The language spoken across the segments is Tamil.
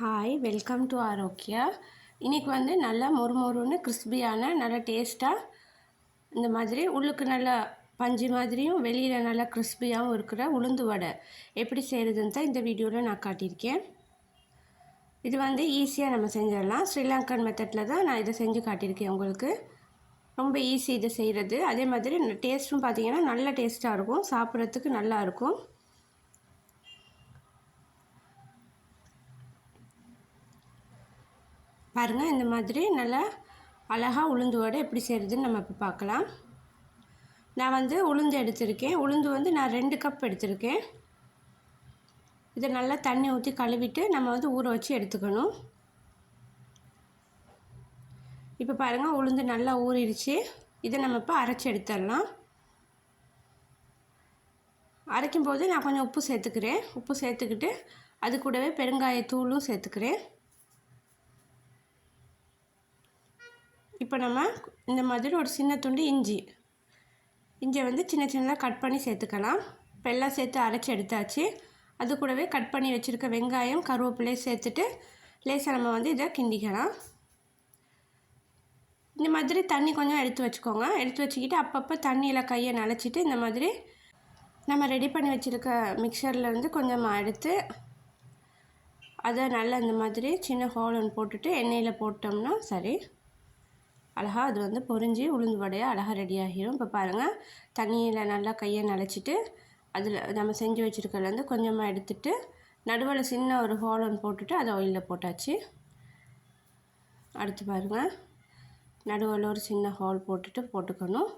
ஹாய் வெல்கம் டு ஆரோக்கியா இன்றைக்கி வந்து நல்லா மொறுமொறுன்னு கிறிஸ்பியான நல்லா டேஸ்ட்டாக இந்த மாதிரி உள்ளுக்கு நல்லா பஞ்சு மாதிரியும் வெளியில் நல்லா கிறிஸ்பியாகவும் இருக்கிற உளுந்து வடை. எப்படி செய்கிறதுன்னு தான் இந்த வீடியோவில் நான் காட்டியிருக்கேன். இது வந்து ஈஸியாக நம்ம செஞ்சிடலாம். ஸ்ரீலங்கன் மெத்தடில் தான் நான் இதை செஞ்சு காட்டியிருக்கேன் உங்களுக்கு. ரொம்ப ஈஸி இதை செய்கிறது அதே மாதிரி டேஸ்ட்டும் பார்த்திங்கன்னா நல்ல டேஸ்ட்டாக இருக்கும். சாப்பிட்றதுக்கு நல்லா இருக்கும். பாருங்கள் இந்த மாதிரி நல்லா அழகாக உளுந்து வடை எப்படி செய்கிறதுன்னு நம்ம இப்போ பார்க்கலாம் நான் வந்து உளுந்து எடுத்திருக்கேன். உளுந்து வந்து நான் ரெண்டு கப் எடுத்திருக்கேன். இதை நல்லா தண்ணி ஊற்றி கழுவிட்டு நம்ம வந்து ஊற வச்சு எடுத்துக்கணும். இப்போ பாருங்கள் உளுந்து நல்லா ஊறிடுச்சு. இதை நம்ம இப்போ அரைச்சி எடுத்துடலாம். அரைக்கும் போது நான் கொஞ்சம் உப்பு சேர்த்துக்கிறேன். உப்பு சேர்த்துக்கிட்டு அது கூடவே பெருங்காயத்தூளும் சேர்த்துக்கிறேன். இப்போ நம்ம இந்த மாதிரி ஒரு சின்ன துண்டு இஞ்சி. இஞ்சியை வந்து சின்ன சின்னதாக கட் பண்ணி சேர்த்துக்கலாம். இப்போ எல்லாம் சேர்த்து அரைச்சி எடுத்தாச்சு. அது கூடவே கட் பண்ணி வச்சுருக்க வெங்காயம் கருவேப்பிலையை சேர்த்துட்டு லேசாக நம்ம வந்து இதை கிண்டிக்கலாம். இந்த மாதிரி தண்ணி கொஞ்சம் எடுத்து வச்சுக்கோங்க. எடுத்து வச்சுக்கிட்டு அப்பப்போ தண்ணியில் கையை நனைச்சிட்டு இந்த மாதிரி நம்ம ரெடி பண்ணி வச்சுருக்க மிக்சரில் வந்து கொஞ்சமாக எடுத்து அதை நல்லா இந்த மாதிரி சின்ன ஹோல் ஒன்று போட்டுட்டு எண்ணெயில் போட்டோம்னா சரி. அழகாக அது வந்து பொறிஞ்சு உளுந்து வடையாக அழகாக ரெடி ஆகிடும் இப்போ பாருங்கள் தண்ணியில் நல்லா கையை நனைச்சிட்டு அதில் நம்ம செஞ்சு வச்சுருக்கலேருந்து கொஞ்சமாக எடுத்துட்டு நடுவில் சின்ன ஒரு ஹோல் ஒன்று போட்டுட்டு அதை ஆயிலில் போட்டாச்சு. அடுத்து பாருங்கள் நடுவில் ஒரு சின்ன ஹோல் போட்டுட்டு போட்டுக்கணும்.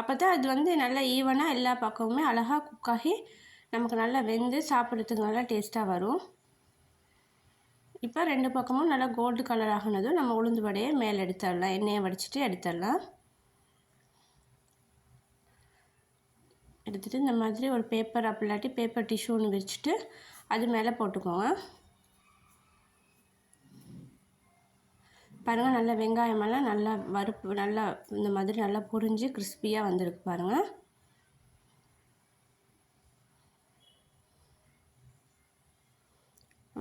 அப்போ தான் அது வந்து நல்லா ஈவனாக எல்லா பக்கமுமே அழகாக குக்காகி நமக்கு நல்லா வெந்து சாப்பிட்றதுக்கு நல்லா டேஸ்ட்டாக வரும். இப்போ ரெண்டு பக்கமும் நல்லா கோல்டு கலர் ஆகினதும் நம்ம உளுந்து வடையை மேலே எடுத்துடலாம். எண்ணெயை வடிச்சிட்டு எடுத்துடலாம். எடுத்துகிட்டு இந்த மாதிரி ஒரு பேப்பர் அப்படி பேப்பர் டிஷ்யூ ஒன்று விரிச்சிட்டு அது மேலே போட்டுக்கோங்க. பாருங்கள் நல்லா வெங்காயமெல்லாம் நல்லா வறுப்பு நல்லா இந்த மாதிரி நல்லா புரிஞ்சு கிறிஸ்பியாக வந்திருக்கு பாருங்கள்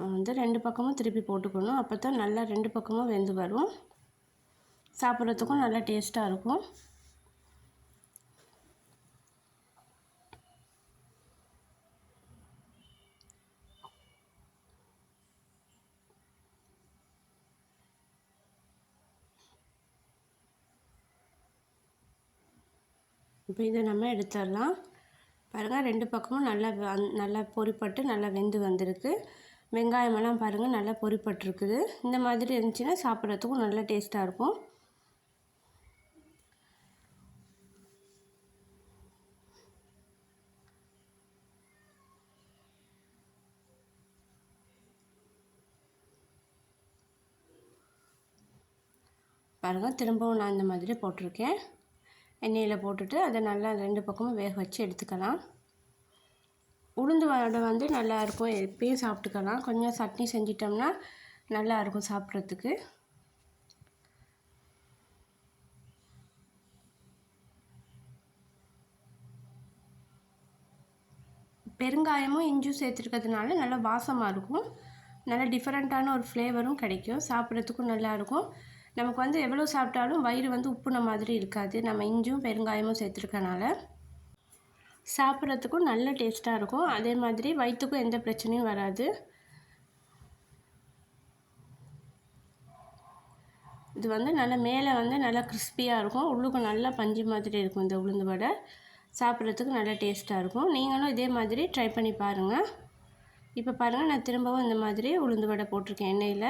வந்து ரெண்டு பக்கமும் திருப்பி போட்டுக்கணும். அப்போ தான் நல்லா ரெண்டு பக்கமும் வெந்து வரும். சாப்பிட்றதுக்கும் நல்லா டேஸ்ட்டாக இருக்கும். இப்போ இதை நம்ம எடுத்துடலாம். பாருங்கள் ரெண்டு பக்கமும் நல்லா நல்லா பொறிப்பட்டு நல்லா வெந்து வந்திருக்கு. வெங்காயமெல்லாம் பாருங்கள் நல்லா பொறிப்பட்டுருக்குது. இந்த மாதிரி இருந்துச்சுன்னா சாப்பிட்றதுக்கும் நல்லா டேஸ்ட்டாக இருக்கும். பாருங்கள் திரும்பவும் நான் இந்த மாதிரி போட்டிருக்கேன். எண்ணெயில் போட்டுட்டு அதை நல்லா ரெண்டு பக்கமும் வேக வச்சு எடுத்துக்கலாம். உளுந்து வடை வந்து நல்லாயிருக்கும். எப்பயும் சாப்பிட்டுக்கலாம். கொஞ்சம் சட்னி செஞ்சிட்டோம்னா நல்லாயிருக்கும் சாப்பிட்றதுக்கு. பெருங்காயமும் இஞ்சும் சேர்த்துருக்கிறதுனால நல்லா வாசமாக இருக்கும். நல்லா டிஃப்ரெண்ட்டான ஒரு ஃப்ளேவரும் கிடைக்கும். சாப்பிட்றதுக்கும் நல்லாயிருக்கும். நமக்கு வந்து எவ்வளோ சாப்பிட்டாலும் வயிறு வந்து உப்புன மாதிரி இருக்காது. நம்ம இஞ்சும் பெருங்காயமும் சேர்த்துருக்கனால. சாப்பிட்றதுக்கும் நல்ல டேஸ்ட்டாக இருக்கும். அதே மாதிரி வயிற்றுக்கும் எந்த பிரச்சனையும் வராது. இது வந்து நல்லா மேலே வந்து நல்லா கிறிஸ்பியாக இருக்கும். உள்ளுக்கும் நல்லா பஞ்சு மாதிரி இருக்கும் இந்த உளுந்து வடை. சாப்பிட்றதுக்கு நல்லா டேஸ்ட்டாக இருக்கும். நீங்களும் இதே மாதிரி ட்ரை பண்ணி பாருங்கள் இப்போ பாருங்கள் நான் திரும்பவும் இந்த மாதிரி உளுந்து வடை போட்டிருக்கேன் எண்ணெயில்.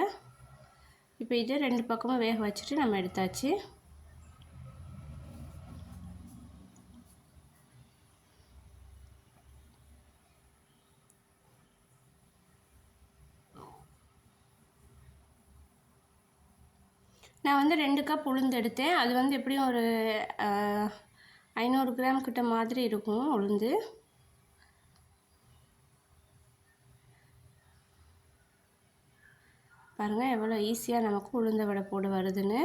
இப்போ இதை ரெண்டு பக்கமும் வேக வச்சுட்டு நம்ம எடுத்தாச்சு. நான் வந்து ரெண்டு கப் உளுந்து எடுத்தேன். அது வந்து எப்படியும் ஒரு ஐநூறு கிராம் கிட்ட மாதிரி இருக்கும் உளுந்து. பாருங்கள் எவ்வளோ ஈஸியாக நமக்கு உளுந்த வடை போட வருதுன்னு.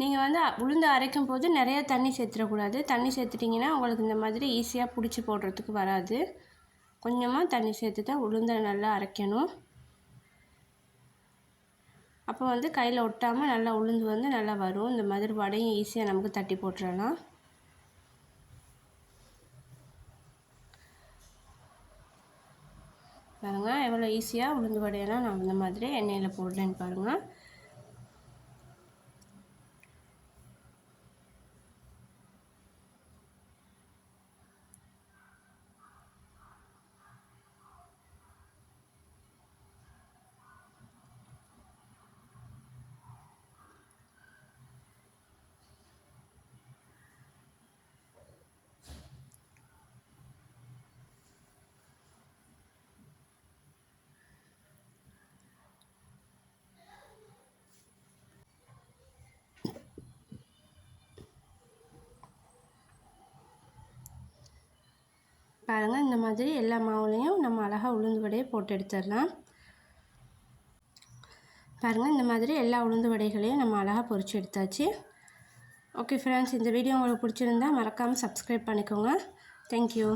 நீங்கள் வந்து உளுந்து அரைக்கும் போது நிறையா தண்ணி சேர்த்துடக்கூடாது. தண்ணி சேர்த்துட்டிங்கன்னா உங்களுக்கு இந்த மாதிரி ஈஸியாக பிடிச்சி போடுறதுக்கு வராது. கொஞ்சமாக தண்ணி சேர்த்து தான் உளுந்தை நல்லா அரைக்கணும். அப்போ வந்து கையில் ஒட்டாமல் நல்லா உளுந்து வந்து நல்லா வரும். இந்த மாதிரி வடையும் ஈஸியாக நமக்கு தட்டி போட்டுடலாம் பாருங்கள் எவ்வளோ ஈஸியாக உளுந்து வடையெல்லாம் நான் இந்த மாதிரி எண்ணெயில் போடுறேன்னு பாருங்கள் பாருங்கள் இந்த மாதிரி எல்லா மாவுலேயும் நம்ம அழகாக உளுந்து வடையை போட்டு எடுத்துடலாம். பாருங்கள் இந்த மாதிரி எல்லா உளுந்து வடைகளையும் நம்ம அழகாக பொறிச்சு எடுத்தாச்சு. ஓகே ஃப்ரெண்ட்ஸ் இந்த வீடியோ உங்களுக்கு பிடிச்சிருந்தா மறக்காமல் சப்ஸ்கிரைப் பண்ணிக்கோங்க. தேங்க்யூ